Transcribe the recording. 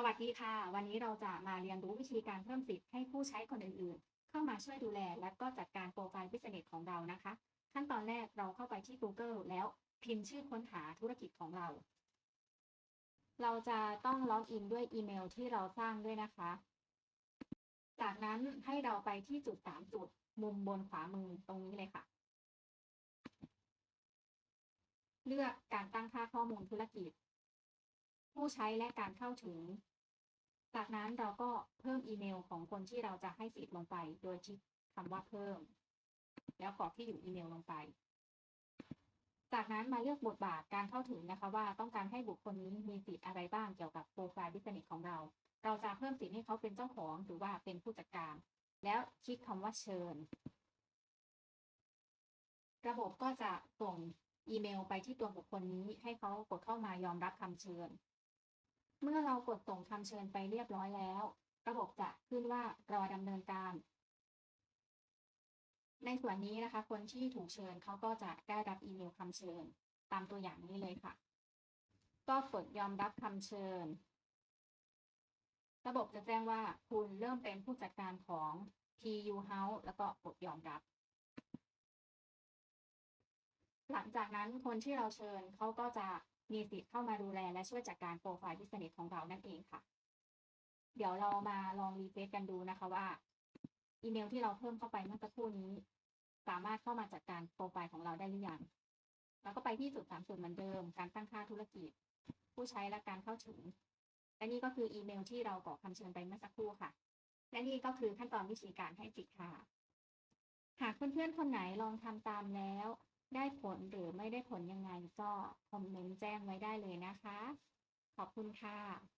สวัสดีค่ะ วันนี้เราจะมาเรียนรู้วิธีการเพิ่มสิทธิ์ให้ผู้ใช้คนอื่นๆ เข้ามาช่วยดูแล และก็จัดการโปรไฟล์ Business ของเรานะคะ ขั้นตอนแรกเราเข้าไปที่ Google แล้วพิมพ์ชื่อค้นหาธุรกิจของเรา เราจะต้องล็อกอินด้วยอีเมลที่เราสร้างด้วยนะคะ จากนั้นให้เราไปที่จุด 3 จุด มุมบนขวามือตรงนี้เลยค่ะ เลือกการตั้งค่าข้อมูลธุรกิจ ผู้ใช้และการเข้าถึง จากนั้นเราก็เพิ่มอีเมลของคนที่เราจะให้สิทธิ์ลงไป โดยคลิกคำว่าเพิ่ม แล้วกรอกที่อยู่อีเมลลงไป จากนั้นมาเลือกบทบาทการเข้าถึงนะคะว่าต้องการให้บุคคลนี้มีสิทธิ์อะไรบ้างเกี่ยวกับโปรไฟล์บิสเนสของเรา เราจะเพิ่มสิทธิ์ให้เขาเป็นเจ้าของหรือว่าเป็นผู้จัดการ แล้วคลิกคำว่าเชิญ ระบบก็จะส่งอีเมลไปที่ตัวบุคคลนี้ให้เขากดเข้ามายอมรับคำเชิญ เมื่อเรากดส่งคำเชิญไปเรียบร้อยแล้ว ระบบจะขึ้นว่ารอดำเนินการ ในส่วนนี้นะคะ คนที่ถูกเชิญเขาก็จะได้รับอีเมลคำเชิญ ตามตัวอย่างนี้เลยค่ะ ก็กดยอมรับคำเชิญ ระบบจะแจ้งว่าคุณเริ่มเป็นผู้จัดการของ TU House แล้วก็กดยอมรับ หลังจากนั้นคนที่เราเชิญเขาก็จะ มีสิทธิ์เข้ามาดูแลและช่วยจัดการโปรไฟล์ Business ของเรานั่นเองค่ะ เดี๋ยวเรามาลองรีเฟซกันดูนะคะว่า อีเมลที่เราเพิ่มเข้าไปเมื่อสักครู่นี้ สามารถเข้ามาจัดการโปรไฟล์ของเราได้หรือยังเราก็ไปที่จุดสามจุดเหมือนเดิม การตั้งค่าธุรกิจ ผู้ใช้และการเข้าถึง และนี่ก็คืออีเมลที่เรากรอกคำเชิญไปเมื่อสักครู่ค่ะ และนี่ก็คือขั้นตอนวิธีการให้สิทธิ์ค่ะ หากเพื่อนๆคนไหนลองทำตามแล้ว ได้ผลหรือไม่ได้ผลยังไงก็คอมเมนต์แจ้งไว้ได้เลยนะคะ ขอบคุณค่ะ